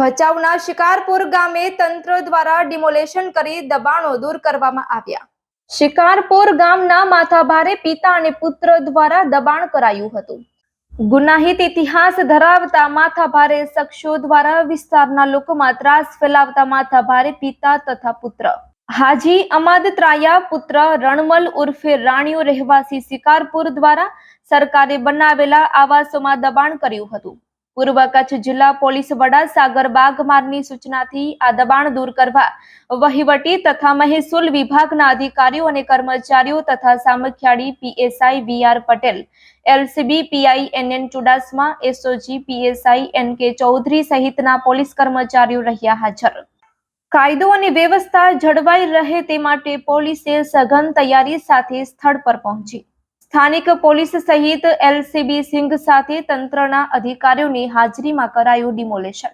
ભચાઉના શિકારપુર ગામે તંત્ર દ્વારા ડિમોલેશન કરી દબાણો દૂર કરવામાં આવ્યા. શિકારપુર ગામના માથાભારે પિતા અને પુત્ર દ્વારા દબાણ કરાયું હતું. ગુનાહિત ઇતિહાસ ધરાવતા માથાભારે શખ્સો દ્વારા વિસ્તારના લોકોમાં ત્રાસ ફેલાવતા માથાભારે પિતા તથા પુત્ર. હાજી અમાદ ત્રાયા પુત્ર રણમલ ઉર્ફે રાણીઓ રહેવાસી શિકારપુર દ્વારા સરકારે બનાવેલા આવાસોમાં દબાણ કર્યું હતું. પૂર્વ કચ્છ જિલ્લા પોલીસ વડા સાગર બાગમારની સૂચનાથી આ દબાણ દૂર કરવા વહીવટી તથા મહેસૂલ વિભાગના અધિકારીઓ અને કર્મચારીઓ તથા Samakhiyali PSI VR Patel, LCB PI NN Chudasama, SOG PSI N K Chaudhary સહિતના પોલીસ કર્મચારીઓ રહ્યા હાજર. કાયદો અને વ્યવસ્થા જળવાઈ રહે તે માટે પોલીસે સઘન તૈયારી સાથે સ્થળ પર પહોંચી. સ્થાનિક પોલીસ સહિત એલસીબી સિંઘ સાથે તંત્રના અધિકારીઓની હાજરીમાં કરાયું ડિમોલેશન.